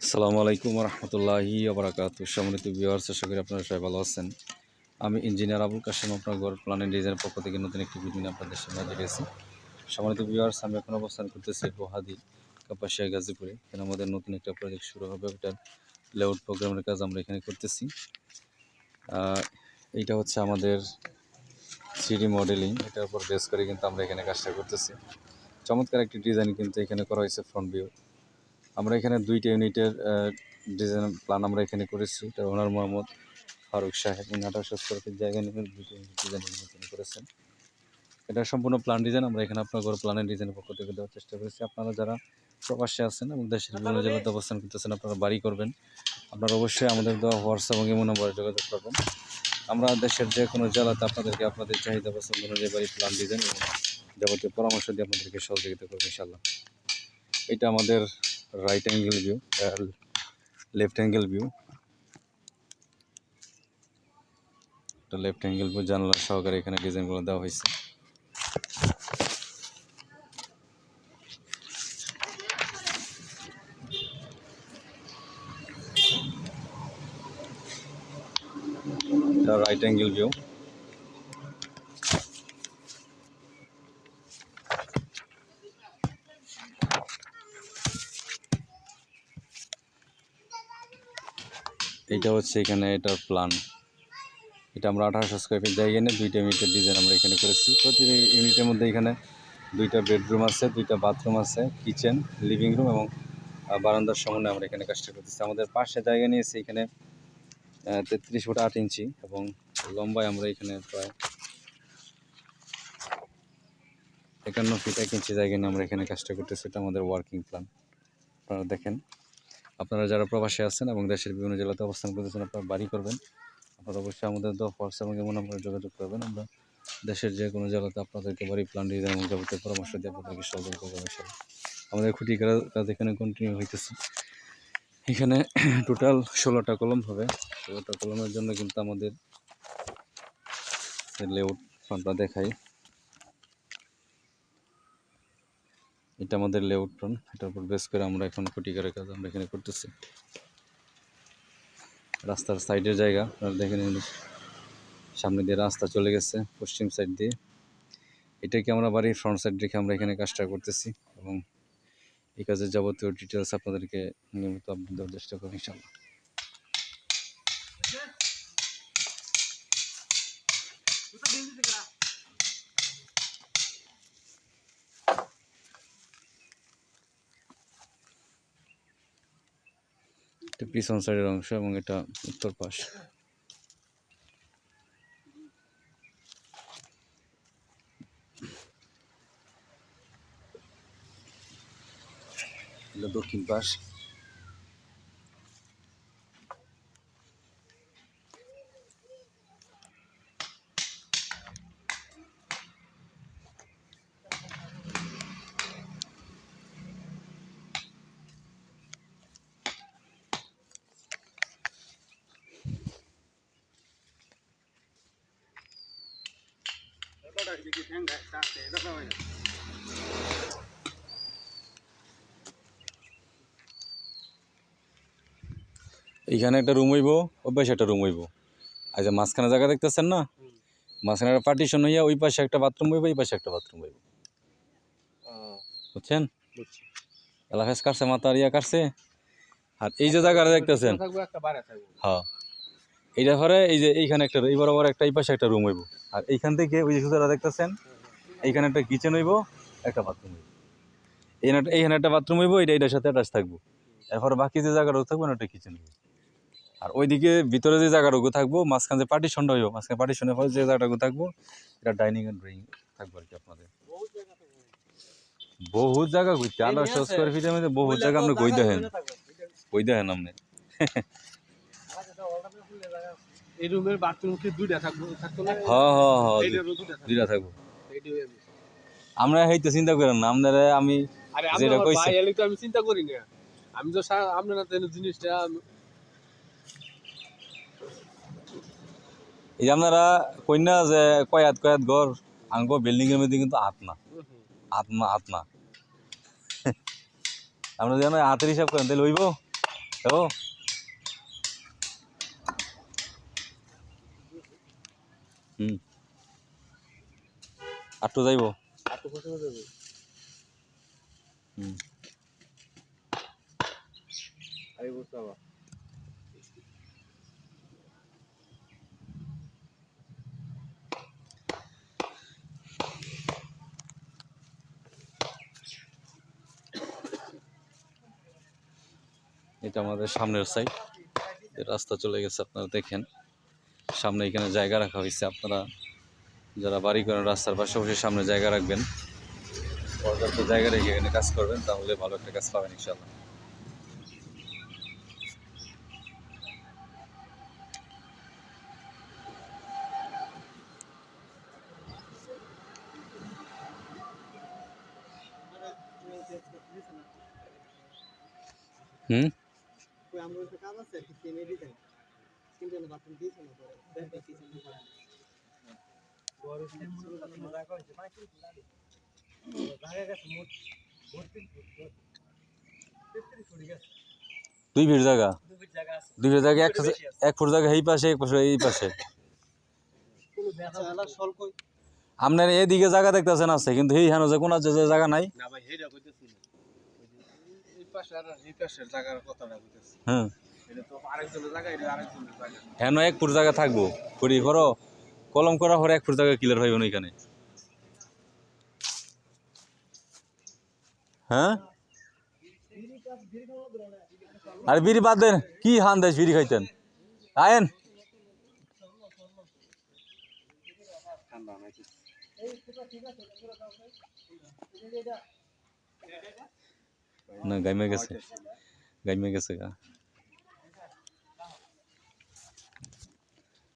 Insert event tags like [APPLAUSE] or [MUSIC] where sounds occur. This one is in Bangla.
আসসালামু আলাইকুম রহমতুল্লাহি আবরাকাত সম্মানিত ভিউয়ার্স আশা করি আপনারা সবাই ভালো আছেন। আমি ইঞ্জিনিয়ার আবুল কাশেম আপনার ঘর প্ল্যান ডিজাইনের পক্ষ থেকে নতুন একটি ভিডিও নিয়ে আপনাদের সামনে হাজির হয়েছি। সম্মানিত ভিউয়ার্স আমি এখন অবস্থান করতেছি বহাদি কাপাসিয়া, গাজীপুরে। এখানে আমাদের নতুন একটা প্রজেক্ট শুরু হবে। ওটার লেআউট প্রোগ্রামের কাজ আমরা এখানে করতেছি। এইটা হচ্ছে আমাদের সিডি মডেলিং এটার উপর বেস করে কিন্তু আমরা এখানে কাজটা করতেছি। চমৎকার একটি ডিজাইন কিন্তু এখানে করা হয়েছে ফ্রন্ট ভিউ আমরা এখানে দুইটা ইউনিটের ডিজাইন প্ল্যান আমরা এখানে করেছি। এটা ওনার মোহাম্মদ ফারুক সাহেব। উনি আঠারোশো স্কোয়ার ফিট জায়গা নিয়ে দুইটা ইউনিট ডিজাইন এখানে করেছেন। এটা সম্পূর্ণ প্ল্যান ডিজাইন আমরা এখানে আপনার ঘর প্ল্যানের ডিজাইনের পক্ষ থেকে দেওয়ার চেষ্টা করেছি। আপনারা যারা প্রবাসে আছেন এবং দেশের বিভিন্ন জেলাতে অবস্থান করতেছেন আপনারা বাড়ি করবেন। আপনারা অবশ্যই আমাদের দেওয়া হোয়াটসঅ্যাপ এবং ইমো নম্বরে যোগাযোগ করবেন। আমরা দেশের যে কোনো জেলাতে আপনাদেরকে আপনাদের চাহিদা পছন্দ অনুযায়ী বাড়ি প্ল্যান ডিজাইন এবং যাবতীয় পরামর্শ দিয়ে আপনাদেরকে সহযোগিতা করব ইনশাল্লাহ এটা আমাদের right angle view left angle view এটা লেফট অ্যাঙ্গেল ভিউ জানলা সহকারে এখানে ডিজাইনগুলো দেওয়া হয়েছে। এটা রাইট অ্যাঙ্গেল ভিউ এইটা হচ্ছে এখানে এটার প্ল্যান এটা আমরা আঠারোশো স্কোয়ার ফিট জায়গা নিয়ে দুইটা ইউনিটের ডিজাইন আমরা এখানে করেছি। প্রতি ইউনিটের মধ্যে এখানে দুইটা বেডরুম আছে, দুইটা বাথরুম আছে কিচেন লিভিং রুম এবং বারান্দার সমন্বয়ে আমরা এখানে কাজটা করতেছি। আমাদের পাশে জায়গা নিয়েছি এখানে তেত্রিশ ফুট আট ইঞ্চি এবং লম্বায় আমরা এখানে প্রায় একান্ন ফিট এক ইঞ্চি জায়গা নিয়ে আমরা এখানে কাজটা করতেছি। এটা আমাদের ওয়ার্কিং প্ল্যান আপনারা দেখেন। আপনারা যারা প্রবাসে আছেন এবং দেশের বিভিন্ন জেলাতে অবস্থান করতেছেন, আপনারা বাড়ি করবেন। আপনারা অবশ্যই আমাদের হোয়াটসঅ্যাপ এবং এমন আমরা যোগাযোগ করবেন। আমরা দেশের যে কোনো জেলাতে আপনাদেরকে বাড়ি প্ল্যান ডিজাইন এবং যাবতীয় পরামর্শ দিয়ে আপনাদেরকে সহযোগিতা করব ইনশাল্লাহ। আমাদের খুঁটি কাজ এখানে কন্টিনিউ হইতেছে। এখানে টোটাল ষোলোটা কলম হবে। ষোলোটা কলমের জন্য কিন্তু আমাদের লেআউট ফ্রন্টটা দেখাই। এটা আমাদের লেআউট প্ল্যান এটার উপর বেস করে আমরা এখন খুঁটিকারের কাজ আমরা এখানে করতেছি। রাস্তার সাইডের জায়গা, আপনারা দেখে নিন সামনে দিয়ে রাস্তা চলে গেছে, পশ্চিম সাইড দিয়ে। এটাকে আমরা বাড়ির ফ্রন্ট সাইড রেখে আমরা এখানে কাজটা করতেছি এবং এই কাজের যাবতীয় ডিটেলস আপনাদেরকে নিয়মিত আপডেট দেওয়ার চেষ্টা করি ইনশাল্লাহ এটা পিছন সাইডের অংশ এবং এটা উত্তর পাশ। দক্ষিণ পাশ। এইখানে একটা রুম হইব ওই পাশে একটা রুম হইব। যে মাঝখানে জায়গা দেখতেছেন না? মাঝখানে একটা পার্টিশন হইয়া ওই পাশে একটা বাথরুম হইব এই পাশে একটা বাথরুম হইব। বুঝছেন? এলাকায় কাটছে মাথার ইয়া কাটছে। আর এই যে জায়গাটা দেখতেছেন? হ্যাঁ। এইটা পরে এই যে এইখানে একটা, এই বরাবর একটা, এই পাশে একটা রুম হইব। আর এইখান থেকে ওই যে সুতারা দেখতেছেন, এইখানে একটা কিচেন হইব, একটা বাথরুম হইব। এইখানে এইখানে একটা বাথরুম হইব এটা এটার সাথে অ্যাটাচ থাকব। এরপর বাকি যে জায়গাটা থাকব না একটা কিচেন হইব। আর ওইদিকে ভিতরে যে জায়গাটুকু থাকব, মাঝখানে যে পার্টিশনটা হইব, মাঝখানে পার্টিশনের পরে যে জায়গাটুকু থাকব, এটা ডাইনিং এন্ড ড্রয়িং থাকব আর কি আপনাদের। বহুত জায়গা ঘুরতে, আঠারোশো স্কোয়ার ফিটের মধ্যে বহুত জায়গা আপনি কই দেখেন। কই দেখেন আপনি। [LAUGHS] এই রুমের বাথরুম কি দুইটা থাকব থাকতো না? হ্যাঁ হ্যাঁ হ্যাঁ দুইটা থাকব। আমরা হয়তো চিন্তা করেন না আপনারা আমি যেটা কইছে। ভাই তো আমি চিন্তা করি না। আমি তো আপনারা তো জিনিসটা এই যে আপনারা কন্যা যে কয়াত কয়াত ঘর আঙ্গ বিল্ডিং এর মধ্যে কিন্তু হাত না হাত না হাত না আমরা যেন হাতের হিসাব করেন তাহলে হইব? হুম। আটটু যাইব। হুম। এটা আমাদের সামনের সাইড রাস্তা চলে গেছে আপনারা দেখেন। সামনে এখানে জায়গা রাখা হয়েছে। আপনারা যারা বাড়ি করেন, রাস্তার পাশাপাশি সামনে জায়গা রাখবেন। পর্যাপ্ত জায়গা রেখে এখানে কাজ করবেন, তাহলে ভালো একটা কাজ পাবেন ইনশাল্লাহ হুম? দুই ভিড় জায়গা? দুই ভিড় জায়গা এক এক ফুট জায়গা এই পাশে এক পাশে এই পাশে। আপনার এদিকে জায়গা দেখতেছেন আছে কিন্তু এই হানো যে কোন জায়গা নাই? না ভাই হেডা কইতেছি হ্যাঁ এক ফুট জায়গা থাকব। করি, করো। কলম করা হরে এক ফুট জায়গা ক্লিয়ার হইব না এখানে। হ্যাঁ? আর বিড়ি বাদ দেন, কি হান দেশ বিড়ি খাইতেন? আয়েন। না, গাইমে গেছে। গাইমে গেছে গা।